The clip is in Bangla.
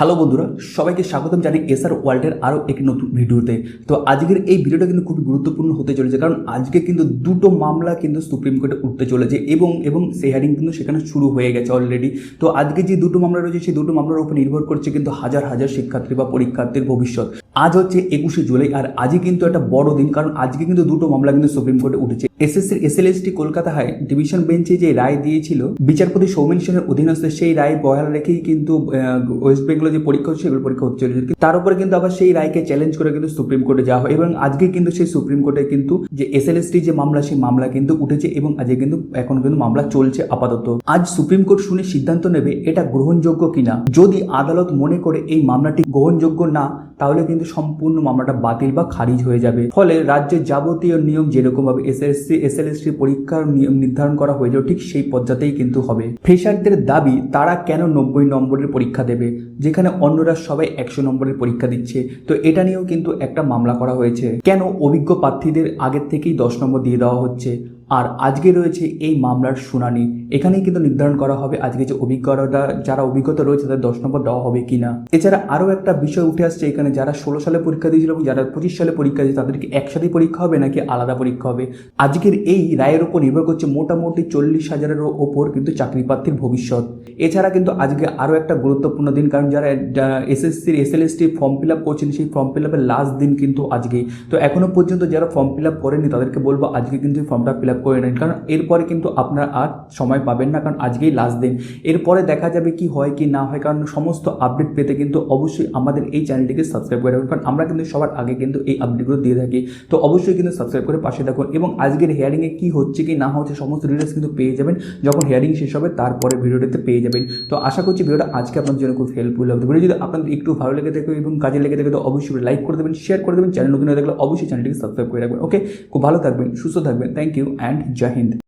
হ্যালো বন্ধুরা, সবাইকে স্বাগতম জানাই এসআর ওয়ার্ল্ডের আরও একটি নতুন ভিডিওতে। তো আজকের এই ভিডিওটা কিন্তু খুবই গুরুত্বপূর্ণ হতে চলেছে, কারণ আজকে কিন্তু দুটো মামলা কিন্তু সুপ্রিম কোর্টে উঠতে চলেছে এবং এবং সেই হ্যারিং কিন্তু সেখানে শুরু হয়ে গেছে অলরেডি তো আজকে যে দুটো মামলা রয়েছে, সেই দুটো মামলার উপর নির্ভর করছে কিন্তু হাজার হাজার শিক্ষার্থী বা পরীক্ষার্থীর ভবিষ্যৎ। আজ হচ্ছে একুশে জুলাই, আর আজই কিন্তু একটা বড় দিন, কারণ আজকে কিন্তু দুটো মামলা কিন্তু সুপ্রিম কোর্টে উঠেছে। এসএসসির এসএলএসটি কলকাতা হাই ডিভিশন বেঞ্চে যে রায় দিয়েছিল, বিচারপতি সৌমেন সেনের অধীনস্থ সেই রায় বহাল রেখেই কিন্তু ওয়েস্ট বেঙ্গলে যে পরীক্ষা হচ্ছে সেগুলো পরীক্ষা হচ্ছে। তার উপরে কিন্তু আবার সেই রায়কে চ্যালেঞ্জ করে কিন্তু সুপ্রিম কোর্টে যাওয়া হয় এবং আজকে কিন্তু সেই সুপ্রিম কোর্টে কিন্তু যে এস এল এস যে মামলা, সেই মামলা কিন্তু উঠেছে এবং আজকে কিন্তু, এখন কিন্তু মামলা চলছে আপাতত। আজ সুপ্রিম কোর্ট শুনে সিদ্ধান্ত নেবে এটা গ্রহণযোগ্য কিনা। যদি আদালত মনে করে এই মামলাটি গ্রহণযোগ্য না তাহলে কিন্তু সম্পূর্ণ মামলাটা বাতিল বা খারিজ হয়ে যাবে। ফলে রাজ্যের যাবতীয় নিয়ম যেরকম ভাবে এসএসসি এসএলএসসি পরীক্ষার নিয়ম নির্ধারণ করা হয়েছিল, ঠিক সেই পর্যাতেই কিন্তু হবে। ফ্রেশারদের দাবি, তারা কেন নব্বই নম্বরের পরীক্ষা দেবে? যেখানে অন্যরা সবাই একশো নম্বরের পরীক্ষা দিচ্ছে। তো এটা নিয়েও কিন্তু একটা মামলা করা হয়েছে। কেন অভিজ্ঞ প্রার্থীদের আগের থেকেই দশ নম্বর দিয়ে দেওয়া হচ্ছে? আর আজকে রয়েছে এই মামলার শুনানি। এখানেই কিন্তু নির্ধারণ করা হবে আজকে যে অভিজ্ঞতা যারা অভিজ্ঞতা রয়েছে তাদের দশ নম্বর দেওয়া হবে কিনা। এছাড়া আরও একটা বিষয় উঠে আসছে এখানে, যারা ষোলো সালে পরীক্ষা দিয়েছিল এবং যারা পঁচিশ সালে পরীক্ষা দিয়েছে, তাদেরকে একসাথে পরীক্ষা হবে নাকি আলাদা পরীক্ষা হবে? আজকের এই রায়ের উপর নির্ভর করছে মোটামুটি চল্লিশ হাজারেরও ওপর কিন্তু চাকরি প্রার্থীর ভবিষ্যৎ। এছাড়া কিন্তু আজকে আরও একটা গুরুত্বপূর্ণ দিন, কারণ যারা এসএসসির এসএলএসটি ফর্ম ফিল আপ করছেন, সেই ফর্ম ফিল আপের লাস্ট দিন কিন্তু আজকেই। তো এখনও পর্যন্ত যারা ফর্ম ফিল আপ করেনি তাদেরকে বলব আজকে কিন্তু ফর্মটা ফিল আপ করে নিন। কারণ এরপরে কিন্তু আপনার আর সময় পাবেন না, কারণ আজকেই লাস্ট দিন। এরপরে দেখা যাবে কি হয় কি না হয়, কারণ সমস্ত আপডেট পেতে কিন্তু অবশ্যই আমাদের এই চ্যানেলটিকে সাবস্ক্রাইব করে রাখুন। কারণ আমরা কিন্তু সবার আগে কিন্তু এই আপডেটগুলো দিয়ে থাকি। তো অবশ্যই কিন্তু সাবস্ক্রাইব করে পাশে থাকুন এবং আজকের হেয়ারিংয়ে কি হচ্ছে কি না হচ্ছে সমস্ত ডিটেলস কিন্তু পেয়ে যাবেন। যখন হেয়ারিং শেষ হবে, তারপরে ভিডিওটিতে পেয়ে যাবেন। তো আশা করছি ভিডিওটা আজকে আপনাদের জন্য খুব হেল্পফুল হবে। ভিডিও যদি আপনাদের একটু ভালো লেগে থাকে এবং কাজে লেগে থাকে, তো অবশ্যই লাইক করে দেবেন শেয়ার করে দেবেন। চ্যানেল নতুন হয়ে থাকলে অবশ্যই চ্যানেলটিকে সাবস্ক্রাইব করে রাখবেন। ওকে খুব ভালো থাকবেন, সুস্থ থাকবেন। Thank you and Jai Hind